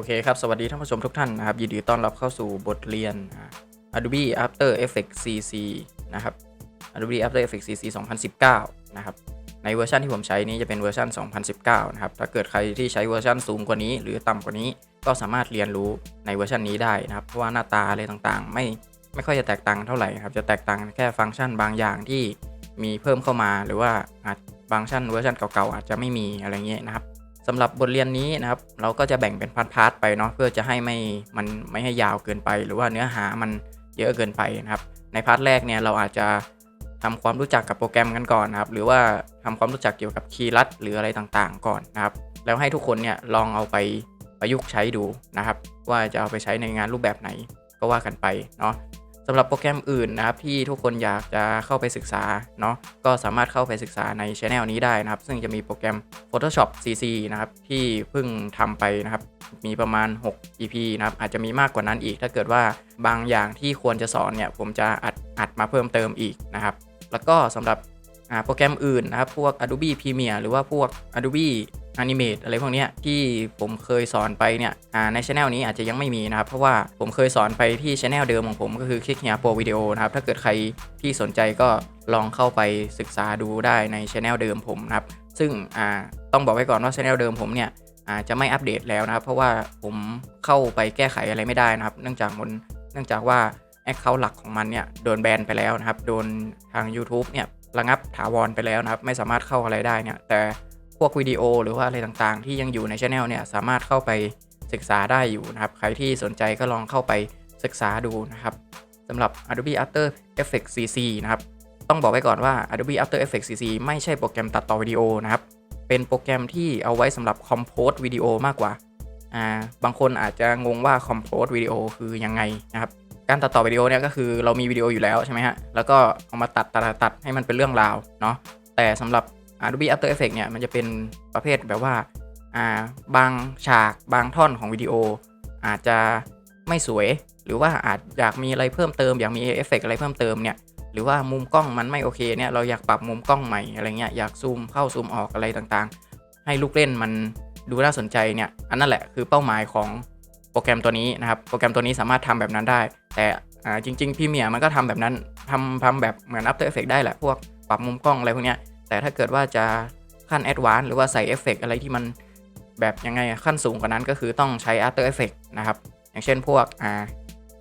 อเคครับ สวัสดีท่านผู้ชมทุกท่านนะครับ ยินดีต้อนรับเข้าสู่บทเรียน Adobe After Effects CC นะครับ Adobe After Effects CC 2019 นะครับ ในเวอร์ชันที่ผมใช้นี้จะเป็นเวอร์ชัน2019 นะครับ ถ้าเกิดใครที่ใช้เวอร์ชันสูงกว่านี้ หรือต่ำกว่านี้ก็สามารถเรียนรู้ในเวอร์ชันนี้ได้นะครับ เพราะว่าหน้าตาอะไรต่างๆ ไม่ไม่ค่อยจะแตกต่างเท่าไหร่ครับ จะแตกต่างแค่ฟังก์ชันบางอย่างที่มีเพิ่มเข้ามา หรือว่าอาจบางชั่นเวอร์ชันเก่าๆอาจจะไม่มีอะไรเงี้ยนะครับ สำหรับบทเรียนนี้นะครับ เราก็จะแบ่งเป็นพาร์ทๆไปเนาะเพื่อจะให้ไม่มันไม่ให้ยาวเกินไป หรือว่าเนื้อหามันเยอะเกินไปนะครับ ในพาร์ทแรกเนี่ยเราอาจจะทำความรู้จักกับโปรแกรมกันก่อนนะครับ หรือว่าทำความรู้จักเกี่ยวกับคีย์ลัดหรืออะไรต่างๆ ก่อนนะครับ แล้วให้ทุกคนเนี่ยลองเอาไปประยุกต์ใช้ดูนะครับ ว่าจะเอาไปใช้ในงานรูปแบบไหนก็ว่ากันไปเนาะ สำหรับโปรแกรมอื่นนะครับที่ทุกคนอยากจะเข้าไปศึกษาเนาะก็สามารถเข้าไปศึกษาในช anel นี้ได้นะครับ ซึ่งจะมีโปรแกรม Photoshop CC นะครับที่เพิ่งทำไปนะครับ มีประมาณ 6 EP นะครับอาจจะมีมากกว่านั้นอีก ถ้าเกิดว่าบางอย่างที่ควรจะสอนเนี่ยผมจะอัดอัดมาเพิ่มเติมอีกนะครับ แล้วก็สำหรับโปรแกรมอื่นนะครับพวก Adobe Premiere หรือว่าพวก Adobe Animate อะไรพวกนี้ที่ผมเคยสอนไปเนี่ยในช anel นี้อาจจะยังไม่มีนะครับ เพราะว่าผมเคยสอนไปที่ช anel เดิมของผมก็คือคลิกเฮียโปรวิดีโอนะครับ ถ้าเกิดใครที่สนใจก็ลองเข้าไปศึกษาดูได้ในช anel เดิมผมนะครับ ซึ่งต้องบอกไว้ก่อนว่าช anel เดิมผมเนี่ยจะไม่อัปเดตแล้วนะครับ เพราะว่าผมเข้าไปแก้ไขอะไรไม่ได้นะครับ เนื่องจากมันเนื่องจากว่าแอคเคาท์หลักของมันเนี่ยโดนแบนไปแล้วนะครับ โดนทาง YouTube เนี่ยระงับถาวรไปแล้วนะครับ ไม่สามารถเข้าอะไรได้เนี่ยแต่ พวกวิดีโอหรือว่าอะไรต่างๆ ที่ยังอยู่ในช anel เนี่ยสามารถเข้าไปศึกษาได้อยู่นะครับ ใครที่สนใจก็ลองเข้าไปศึกษาดูนะครับสำหรับ Adobe After Effects CC นะครับ ต้องบอกไว้ก่อนว่า Adobe After Effects CC ไม่ใช่โปรแกรมตัดต่อวิดีโอนะครับ เป็นโปรแกรมที่เอาไว้สำหรับคอมโพสวิดีโอมากกว่าอ่า บางคนอาจจะงงว่าคอมโพสวิดีโอคือยังไงนะครับการตัดต่อวิดีโอเนี่ยก็คือเรามีวิดีโออยู่แล้วใช่ไหมฮะ แล้วก็เอามาตัดตัดตัดตัดให้มันเป็นเรื่องราวเนาะ แต่สำหรับ Adobe After Effects เนี่ยมันจะเป็นประเภทแบบว่าอ่าบางฉากบางท่อนของวิดีโอ อาจจะไม่สวย หรือว่าอาจอยากมีอะไรเพิ่มเติม อยากมีเอฟเฟกต์อะไรเพิ่มเติมเนี่ยหรือว่ามุมกล้องมันไม่โอเคเนี่ยเราอยากปรับมุมกล้องใหม่อะไรเงี้ยอยากซูมเข้าซูมออกอะไรต่างๆ ให้ลูกเล่นมันดูน่าสนใจเนี่ยอันนั่นแหละคือเป้าหมายของโปรแกรมตัวนี้นะครับโปรแกรมตัวนี้สามารถทำแบบนั้นได้ แต่จริงๆพี่เมียมันก็ทำแบบนั้นทำทำแบบเหมือน After Effects ได้แหละพวกปรับมุมกล้องอะไรพวกเนี้ย แต่ถ้าเกิดว่าจะขั้นแอดวานซ์หรือว่าใส่เอฟเฟกอะไรที่มันแบบยังไงขั้นสูงกว่านั้นก็คือต้องใช้ After Effects นะครับ อย่างเช่นพวกอ่า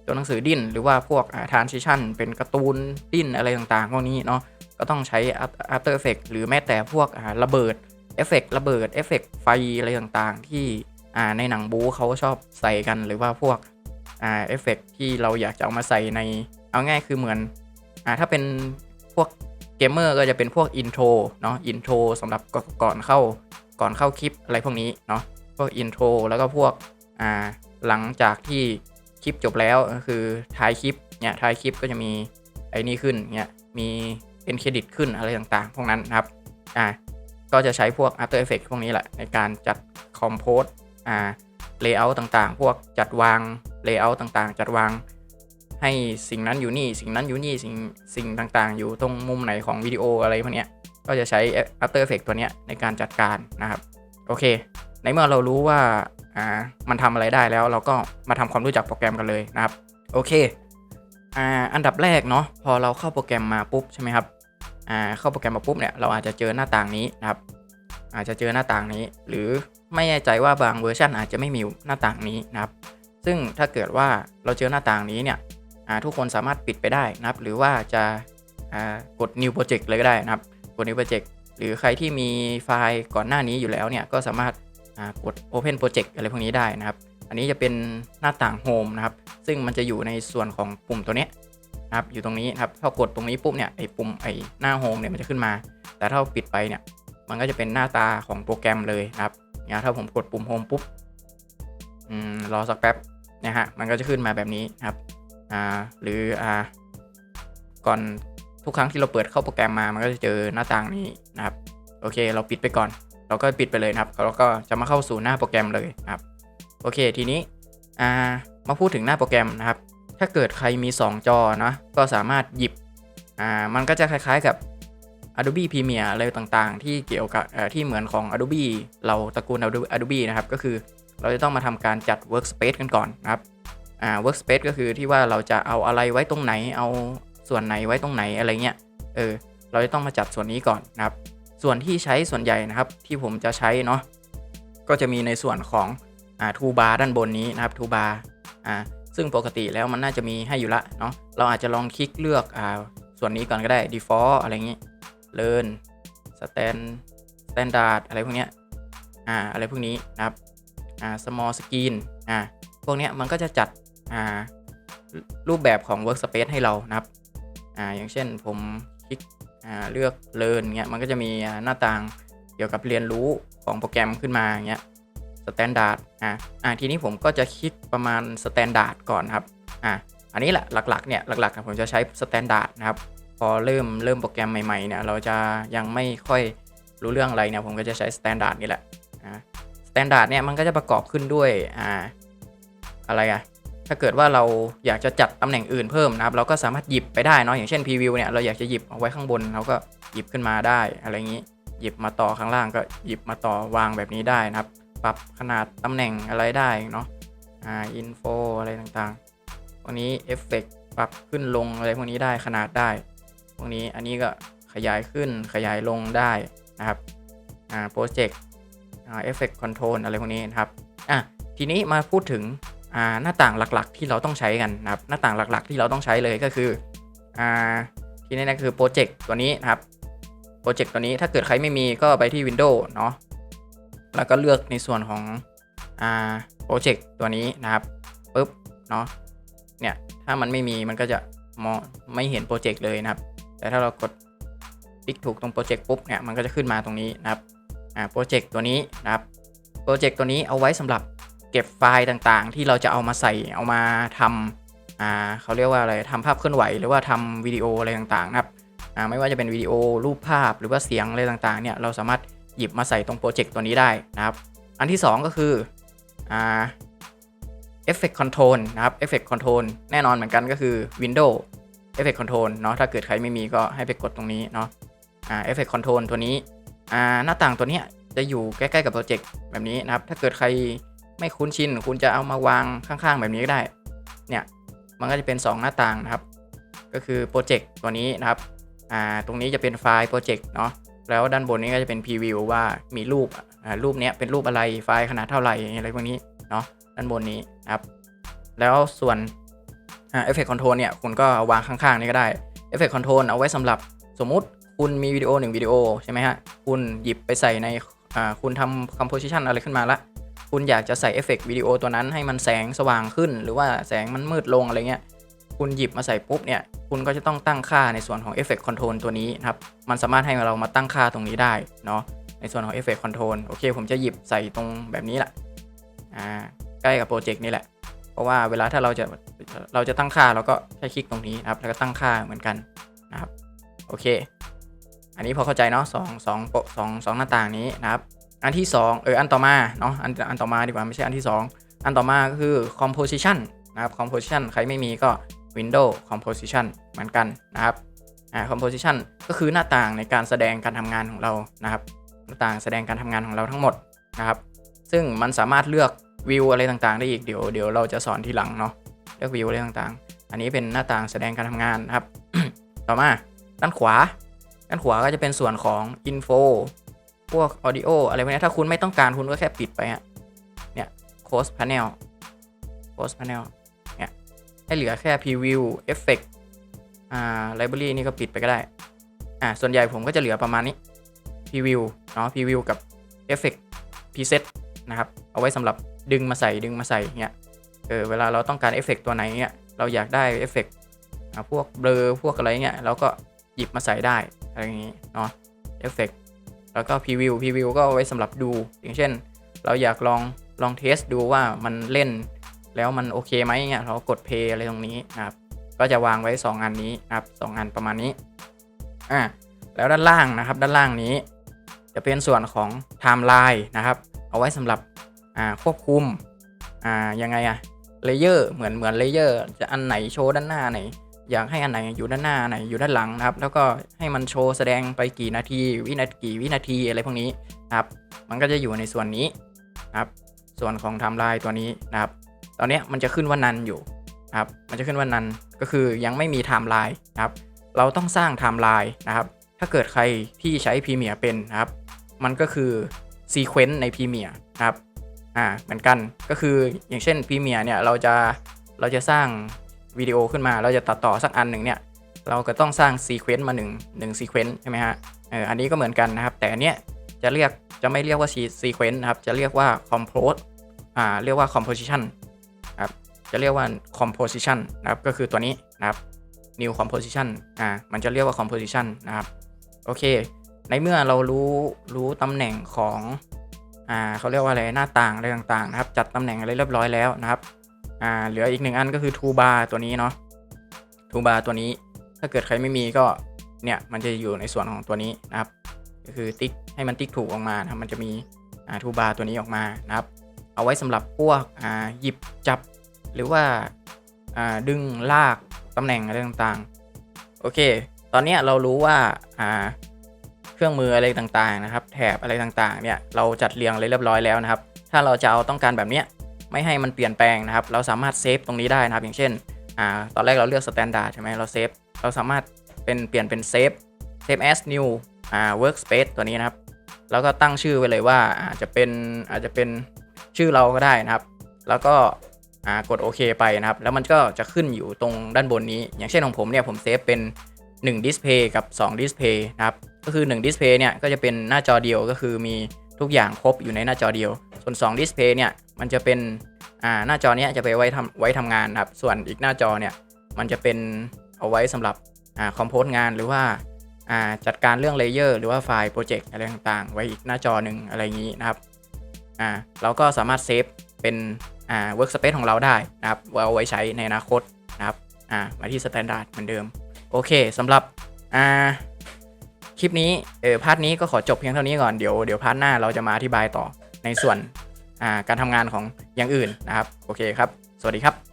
ตัวหนังสือดิ้น หรือว่าพวกทานซิชันเป็นการ์ตูนดิ้นอะไรต่างๆพวกนี้เนาะก็ต้องใช้ After Effects หรือแม้แต่พวกอ่าระเบิดเอฟเฟกระเบิดเอฟเฟกไฟอะไรต่างๆ ที่อ่าในหนังบู๊เขาชอบใส่กันหรือว่าพวกอ่าเอฟเฟกที่เราอยากจะเอามาใส่ในเอาง่ายคือเหมือนอ่าถ้าเป็นพวก เกมเมอร์ก็จะเป็นพวกอินโทรเนาะอินโทรสำหรับก่อนเข้าก่อนเข้าคลิปอะไรพวกนี้เนาะพวกอินโทรแล้วก็พวกอ่าหลังจากที่คลิปจบแล้วก็คือท้ายคลิปเนี่ยท้ายคลิปก็จะมีไอ้นี่ขึ้นเนี่ยมีเป็นเครดิตขึ้นอะไรต่างๆ พวกนั้นนะครับอ่าก็จะใช้พวก After Effects พวกนี้แหละในการจัดคอมโพสอ่าเลเยอร์ต่างๆ พวกจัดวางเลเยอร์ต่างๆ จัดวาง ให้สิ่งนั้นอยู่นี่สิ่งนั้นอยู่นี่สิ่งสิ่งต่างๆ อยู่ตรงมุมไหนของวิดีโออะไรพวกนี้ก็จะใช้ After Effects ตัวนี้ในการจัดการนะครับ โอเค ในเมื่อเรารู้ว่าอ่ามันทำอะไรได้แล้วเราก็มาทำความรู้จักโปรแกรมกันเลยนะครับ โอเคอ่าอันดับแรกเนาะพอเราเข้าโปรแกรมมาปุ๊บใช่ไหมครับอ่าเข้าโปรแกรมมาปุ๊บเนี่ยเราอาจจะเจอหน้าต่างนี้นะครับ อาจจะเจอหน้าต่างนี้ หรือไม่แน่ใจว่าบางเวอร์ชันอาจจะไม่มีหน้าต่างนี้นะครับ ซึ่งถ้าเกิดว่าเราเจอหน้าต่างนี้เนี่ย ทุกคนสามารถปิดไปได้นะครับ หรือว่าจะากด new project เลยก็ได้นะครับ กด new project หรือใครที่มีไฟล์ก่อนหน้านี้อยู่แล้วเนี่ยก็สามารถากด Open Project อะไรพวกนี้ได้นะครับ อันนี้จะเป็นหน้าต่าง Home นะครับ ซึ่งมันจะอยู่ในส่วนของปุ่มตัวนี้นะครับ อยู่ตรงนี้นะครับ ถ้ากดตรงนี้ปุ๊บเนี่ยไอ้ปุ่มไอ้หน้า Home เนี่ยมันจะขึ้นมา แต่ถ้าเราปิดไปเนี่ยมันก็จะเป็นหน้าตาของโปรแกรมเลยนะครับเนี่ยถ้าผมกดปุ่ม Home ปุ๊บอืมรอสักแป๊บนะฮะมันก็จะขึ้นมาแบบนี้นะครับ อ่าหรืออ่าก่อนทุกครั้งที่เราเปิดเข้าโปรแกรมมามันก็จะเจอหน้าต่างนี้นะครับ โอเค เราปิดไปก่อน เราก็ปิดไปเลยนะครับแล้วก็จะมาเข้าสู่หน้าโปรแกรมเลยนะครับ โอเคทีนี้อ่ามาพูดถึงหน้าโปรแกรมนะครับ ถ้าเกิดใครมี 2 จอนะก็สามารถหยิบอ่ามันก็จะคล้ายๆกับ Adobe Premiere อะไรต่างๆ ที่เกี่ยวกับที่เหมือนของ Adobe เราตระกูล Adobe Adobe นะครับ ก็คือเราจะต้องมาทำการจัด workspace กันก่อนนะครับ อ่า workspace ก็คือที่ว่าเราจะเอาอะไรไว้ตรงไหน เอาส่วนไหนไว้ตรงไหนอะไรเงี้ย เออ เราจะต้องมาจัดส่วนนี้ก่อนนะครับ ส่วนที่ใช้ส่วนใหญ่นะครับ ที่ผมจะใช้เนาะ ก็จะมีในส่วนของอ่าทูบาร์ด้านบนนี้นะครับทูบาร์อ่า ซึ่งปกติแล้วมันน่าจะมีให้อยู่ละเนาะ เราอาจจะลองคลิกเลือกอ่าส่วนนี้ก่อนก็ได้ default อะไรอย่างงี้ learn stand standard อะไรพวกเนี้ย อ่า อะไรพวกนี้นะครับ อ่า small screen อ่า พวกเนี้ยมันก็จะจัด รูปแบบของ workspace ให้เรานะครับออย่างเช่นผมคลิกเลือก learn เงี้ยมันก็จะมีหน้าต่างเกี่ยวกับเรียนรู้ของโปรแกรมขึ้นมาเงี้ย standard อ่าอ่าทีนี้ผมก็จะคลิกประมาณ standard ก่อนครับอ่าอันนี้แหละหลักๆเนี่ยหลักๆผมจะใช้ standard นะครับพอเริ่มเริ่มโปรแกรมใหม่ๆเนี่ยเราจะยังไม่ค่อยรู้เรื่องอะไรเนี่ยผมก็จะใช้ standard นี่แหละอ่า standard เนี่ยมันก็จะประกอบขึ้นด้วยอ่าอะไรอะ ถ้าเกิดว่าเราอยากจะจัดตำแหน่งอื่นเพิ่มนะครับ เราก็สามารถหยิบไปได้เนาะอย่างเช่น preview เนี่ยเราอยากจะหยิบเอาไว้ข้างบนเราก็หยิบขึ้นมาได้อะไรอย่างนี้หยิบมาต่อข้างล่างก็หยิบมาต่อวางแบบนี้ได้นะครับ ปรับขนาดตำแหน่งอะไรได้เนาะอ่า info อะไรต่างๆพวกนี้เอฟเฟกปรับขึ้นลงอะไรพวกนี้ได้ขนาดได้ พวกนี้อันนี้ก็ขยายขึ้นขยายลงได้นะครับอ่าโปรเจกต์อ่าเอฟเฟกต์คอนโทรลอะไรพวกนี้นะครับอะทีนี้มาพูดถึง หน้าต่างหลักๆ ที่เราต้องใช้กันนะครับหน้าต่างหลักๆ ที่เราต้องใช้เลยก็คืออที่นี่นะคือโปรเจกต์ตัวนี้นะครับโปรเจกต์ตัวนี้ถ้าเกิดใครไม่มีก็ไปที่ Windows เนาะแล้วก็เลือกในส่วนของโปรเจกต์ตัวนี้นะครับปุ๊บเนาะเนี่ยถ้ามันไม่มีมันก็จะมองไม่เห็นโปรเจกต์เลยนะครับ แต่ถ้าเรากดคลิกถูกตรงโปรเจกต์ปุ๊บเนี่ยมันก็จะขึ้นมาตรงนี้นะครับโปรเจกต์ตัวนี้นะครับโปรเจกต์ตัวนี้เอาไว้สำหรับ เก็บไฟล์ต่างๆ ที่เราจะเอามาใส่เอามาทำอ่าเขาเรียกว่าอะไรทำภาพเคลื่อนไหว หรือว่าทำวิดีโออะไรต่างๆนะครับอ่าไม่ว่าจะเป็นวิดีโอรูปภาพหรือว่าเสียงอะไรต่างๆเนี่ยเราสามารถหยิบมาใส่ตรงโปรเจกต์ตัวนี้ได้นะครับ อันที่ 2 ก็คืออ่า Effect Control นะครับ Effect Control แน่นอนเหมือนกันก็คือ Windows Effect Control เนาะถ้าเกิดใครไม่มีก็ให้ไปกดตรงนี้เนาะอ่า Effect Control ตัวนี้อ่าหน้าต่างตัวเนี้ยจะอยู่ใกล้ ๆ กับโปรเจกต์แบบนี้นะครับ ถ้าเกิดใคร ไม่คุ้นชิน คุณจะเอามาวางข้างๆ แบบนี้ก็ได้ เนี่ย มันก็จะเป็น 2 หน้าต่างนะครับ ก็คือโปรเจกต์ตัวนี้นะครับ อ่า ตรงนี้จะเป็นไฟล์โปรเจกต์เนาะ แล้วด้านบนนี้ก็จะเป็นพรีวิวว่ามีรูป อ่า รูปเนี้ยเป็นรูปอะไร ไฟล์ขนาดเท่าไหร่อะไรพวกนี้ เนาะ ด้านบนนี้นะครับ แล้วส่วน อ่า Effect Control เนี่ย คุณก็วางข้างๆ นี่ก็ได้ Effect Control เอาไว้สำหรับสมมุติคุณมีวิดีโอหนึ่งวิดีโอใช่ไหมฮะ คุณหยิบไปใส่ใน อ่า คุณทำ composition อะไรขึ้นมาละ คุณอยากจะใส่เอฟเฟกต์วิดีโอตัวนั้นให้มันแสงสว่างขึ้น หรือว่าแสงมันมืดลงอะไรเงี้ยคุณหยิบมาใส่ปุ๊บเนี่ยคุณก็จะต้องตั้งค่าในส่วนของ Effect Control ตัวนี้นะครับ มันสามารถให้เรามาตั้งค่าตรงนี้ได้เนาะ ในส่วนของ Effect Control โอเค ผมจะหยิบใส่ตรงแบบนี้แหละ อ่า ใกล้กับโปรเจกต์นี่แหละ เพราะว่าเวลาถ้าเราจะ เราจะตั้งค่าเราก็แค่คลิกตรงนี้นะครับ แล้วก็ตั้งค่าเหมือนกันนะครับ โอเค อันนี้พอเข้าใจเนาะสองสองสองสองหน้าต่างนี้นะครับ อันที่ 2 เอออันต่อมาเนาะอันอันต่อมาดีกว่าไม่ใช่อันที่ 2 อันต่อมาก็คือ composition นะครับ composition ใครไม่มีก็ window composition เหมือนกันนะครับอ่า composition ก็คือหน้าต่างในการแสดงการทำงานของเรานะครับ หน้าต่างแสดงการทำงานของเราทั้งหมดนะครับ ซึ่งมันสามารถเลือกวิวอะไรต่างๆ ได้อีกเดี๋ยวเดี๋ยวเราจะสอนทีหลังเนาะเลือกวิวอะไรต่างๆ อันนี้เป็นหน้าต่างแสดงการทำงานนะครับ ต่อมาด้านขวา ด้านขวาก็จะเป็นส่วนของ info พวก audio อะไรพวกนี้ถ้าคุณไม่ต้องการคุณก็แค่ปิดไปฮะเนี่ย close panel close panel เนี่ยให้เหลือแค่ preview effect อ่า library นี่ก็ปิดไปก็ได้อ่าส่วนใหญ่ผมก็จะเหลือประมาณนี้ preview เนาะ preview กับ effect preset นะครับ เอาไว้สำหรับดึงมาใส่ดึงมาใส่เงี้ยเออเวลาเราต้องการเอฟเฟกตัวไหนเงี้ยเราอยากได้เอฟเฟกพวกเบลอพวกอะไรเงี้ยเราก็หยิบมาใส่ได้อะไรอย่างงี้เนาะเอฟเฟก แล้วก็พรีวิวพรีวิวก็เอาไว้สำหรับดู อย่างเช่น เราอยากลองลองเทสดูว่ามันเล่น แล้วมันโอเคไหมเงี้ยเรากดเพย์อะไรตรงนี้นะครับก็จะวางไว้ 2 อันนี้นะครับสองอันประมาณนี้อ่าแล้วด้านล่างนะครับ ด้านล่างนี้ จะเป็นส่วนของไทม์ไลน์นะครับ เอาไว้สำหรับอ่าควบคุมอ่ายังไงอะเลเยอร์เหมือนเหมือนเลเยอร์จะอันไหนโชว์ด้านหน้าไหน อยากให้อันไหนอยู่ด้านหน้าไหนอยู่ด้านหลังนะครับ แล้วก็ให้มันโชว์แสดงไปกี่นาทีวินาทีกี่วินาทีอะไรพวกนี้นะครับ มันก็จะอยู่ในส่วนนี้นะครับ ส่วนของไทม์ไลน์ตัวนี้นะครับ ตอนนี้มันจะขึ้นว่านันอยู่นะครับ มันจะขึ้นว่านันก็คือยังไม่มีไทม์ไลน์นะครับ เราต้องสร้างไทม์ไลน์นะครับ ถ้าเกิดใครที่ใช้พรีเมียเป็นนะครับ มันก็คือซีเควนต์ในพรีเมียนะครับ อ่า เหมือนกัน ก็คืออย่างเช่นพรีเมียเนี่ยเราจะเราจะสร้าง วิดีโอขึ้นมาเราจะตัดต่อสักอันหนึ่งเนี่ยเราก็ต้องสร้างซีเควนต์มา1 1ซีเควนต์ใช่ไหมฮะเอออันนี้ก็เหมือนกันนะครับ แต่อันเนี้ยจะเรียกจะไม่เรียกว่าซีเควนต์นะครับ จะเรียกว่า compose อ่าเรียกว่า composition ครับจะเรียกว่า composition นะครับก็คือตัวนี้นะครับ new composition อ่ามันจะเรียกว่า composition นะครับโอเค ในเมื่อเรารู้รู้ตำแหน่งของอ่าเขาเรียกว่าอะไรหน้าต่างอะไรต่างๆนะครับ จัดตำแหน่งอะไรเรียบร้อยแล้วนะครับ อ่าเหลืออีกหนึ่งอันก็คือ toolbar ตัวนี้เนาะ toolbar ตัวนี้ถ้าเกิดใครไม่มีก็เนี่ยมันจะอยู่ในส่วนของตัวนี้นะครับ ก็คือติ๊กให้มันติ๊กถูกออกมานะมันจะมีอ่า toolbar ตัวนี้ออกมานะครับ เอาไว้สำหรับพวกอ่าหยิบจับหรือว่าอ่าดึงลากตำแหน่งอะไรต่างๆ โอเค ตอนนี้เรารู้ว่าอ่าเครื่องมืออะไรต่างๆนะครับ แถบอะไรต่างๆเนี่ยเราจัดเรียงเลยเรียบร้อยแล้วนะครับ ถ้าเราจะเอาต้องการแบบเนี้ย ไม่ให้มันเปลี่ยนแปลงนะครับ เราสามารถเซฟตรงนี้ได้นะครับ อย่างเช่นอ่าตอนแรกเราเลือก standard ใช่ไหมเราเซฟเราสามารถเป็นเปลี่ยนเป็นเซฟ save as new อ่า workspace ตัวนี้นะครับ แล้วก็ตั้งชื่อไว้เลยว่าอาจจะเป็นอาจจะเป็นชื่อเราก็ได้นะครับ แล้วก็อ่ากดโอเคไปนะครับ แล้วมันก็จะขึ้นอยู่ตรงด้านบนนี้ อย่างเช่นของผมเนี่ยผมเซฟเป็น1 display กับ2 display นะครับ ก็คือ 1 display เนี่ยก็จะเป็นหน้าจอเดียวก็คือมีทุกอย่างครบอยู่ในหน้าจอเดียว ส่วน2 display เนี่ยมันจะเป็นอ่าหน้าจอเนี้ยจะไปไว้ทำไว้ทำงานนะครับส่วนอีกหน้าจอเนี่ยมันจะเป็นเอาไว้สำหรับอ่าคอมโพสงานหรือว่าอ่าจัดการเรื่องเลเยอร์หรือว่าไฟล์โปรเจกต์อะไรต่างๆ ไว้อีกหน้าจอหนึ่งอะไรอย่างนี้นะครับอ่าเราก็สามารถเซฟเป็นอ่า workspace ของเราได้นะครับไว้เอาไว้ใช้ในอนาคตนะครับอ่ามาที่ standard เหมือนเดิม โอเคสำหรับอ่าคลิปนี้เออพาร์ทนี้ก็ขอจบเพียงเท่านี้ก่อนเดี๋ยวเดี๋ยวพาร์ทหน้าเราจะมาอธิบายต่อ ในส่วนการทำงานของอย่างอื่นนะครับ โอเคครับ สวัสดีครับ